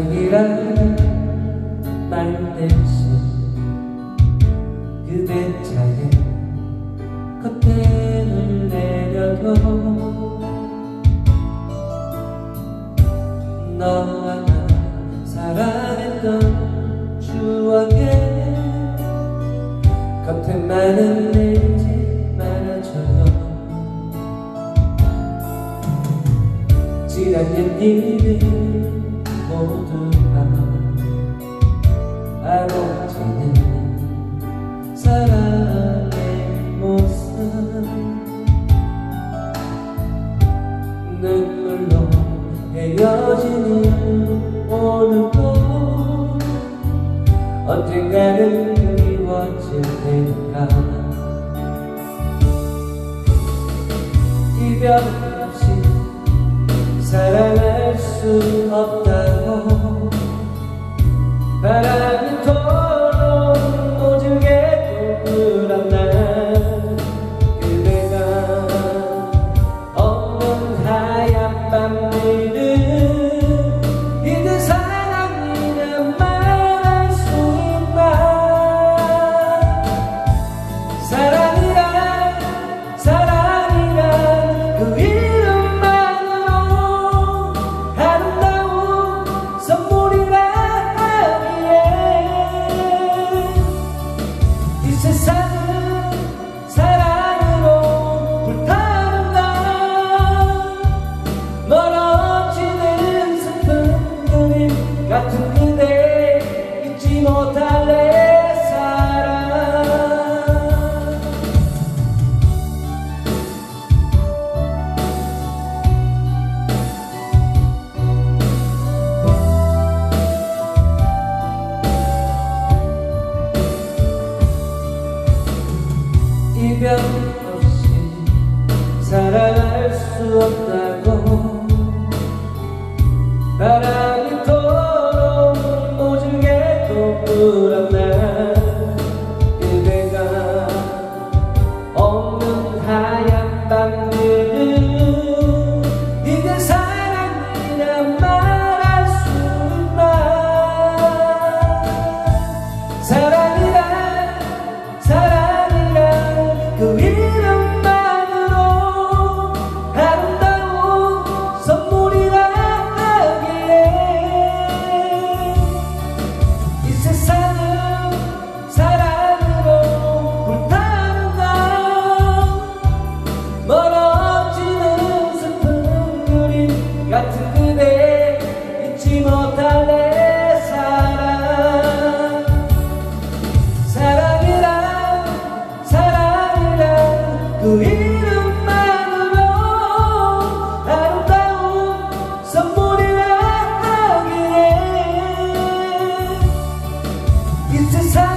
사랑이란 말 대신 그대 차에 커튼을 내려도 너와 나 사랑했던 추억에 커튼만은 내리지 말아줘요. 지난 옛일을 모두 다 아로지는 사랑의 모습. 눈물로 헤어지는 오늘도 언젠가는 그리워질 테니까. 이별 없이 사랑할 수 없다고 Veren top 이별 없이 사랑할 수 없다 세상.